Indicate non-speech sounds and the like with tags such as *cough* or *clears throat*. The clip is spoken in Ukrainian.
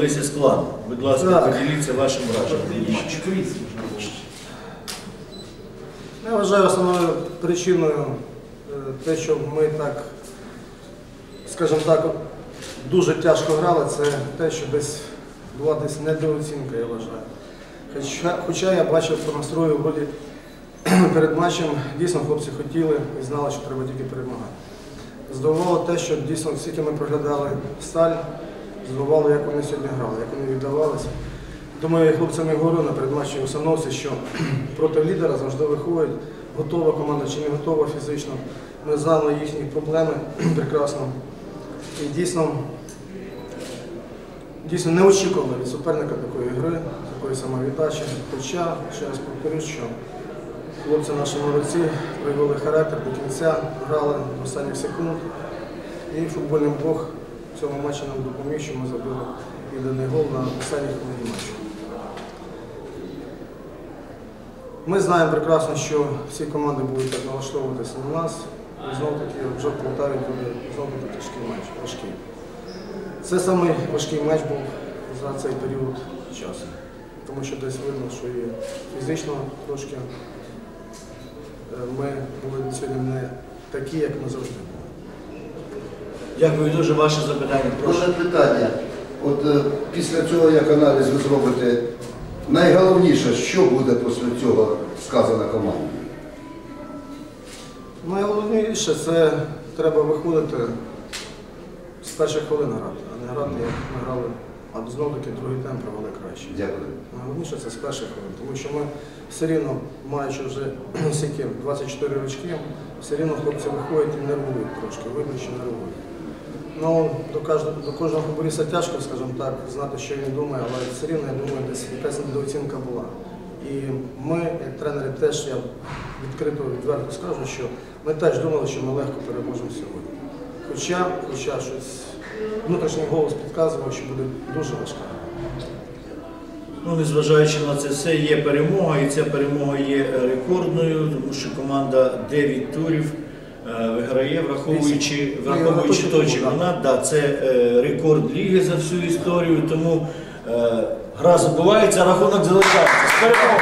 дивилися склад. Будь ласка, Так. поділіться вашим враженням. Я вважаю основною причиною е, те, що ми так, скажімо так, дуже тяжко грали, це те, що десь була десь недооцінка, я вважаю. Хоча, хоча я бачив по настрою вроді *clears throat* перед матчем, дійсно хлопці хотіли і знали, що треба тільки перемагати. Здивувало те, що дійсно скільки ми проглядали сталь, здивувало, як вони сьогодні грали, як вони віддавалися. Думаю, я хлопцям і говорю на передматчі установці, що *clears throat* проти лідера завжди виходить, готова команда чи не готова фізично. Ми знали їхні проблеми *clears throat* прекрасно. І дійсно, дійсно не очікували від суперника такої гри, такої самовіддачі. Хоча, ще раз повторюсь, що хлопці наші молодці проявили характер до кінця, грали до останніх секунд. І футбольний Бог в цьому матчі нам допоміг, що ми забили єдиний гол на останній хвилині матчу. Ми знаємо прекрасно, що всі команди будуть так налаштовуватися на нас. І знову таки вже в Полтаві буде знову таки тяжкий матч, важкий. Це самий важкий матч був за цей період часу. Тому що десь видно, що і фізично трошки е, ми були сьогодні не такі, як ми завжди були. Дякую дуже ваше запитання. Прошу. Прошу питання. От е, після цього, як аналіз ви зробите, найголовніше, що буде після цього сказано команді? Найголовніше це треба виходити з перших хвилин грати, а не грати, як ми грали, а знову таки другий темп провели краще. Дякую. Найголовніше це з перших хвилин, тому що ми все рівно, маючи вже *clears throat* скільки, 24 рочки, все рівно хлопці виходять і нервують трошки, видно, що нервують. Ну, до кожного, до кожного футболіста тяжко, скажімо так, знати, що він думає, але все рівно, я думаю, десь якась недооцінка була. І ми, як тренери, теж я відкрито відверто скажу, що ми теж думали, що ми легко переможемо сьогодні. Хоча, хоча щось внутрішній голос підказував, що буде дуже важко. Ну, незважаючи на це все, є перемога, і ця перемога є рекордною, тому що команда 9 турів виграє, враховуючи, враховуючи Ну, той чемпіонат. Да, це е, рекорд ліги за всю історію, тому е, гра забувається, рахунок залишається. З перемогою!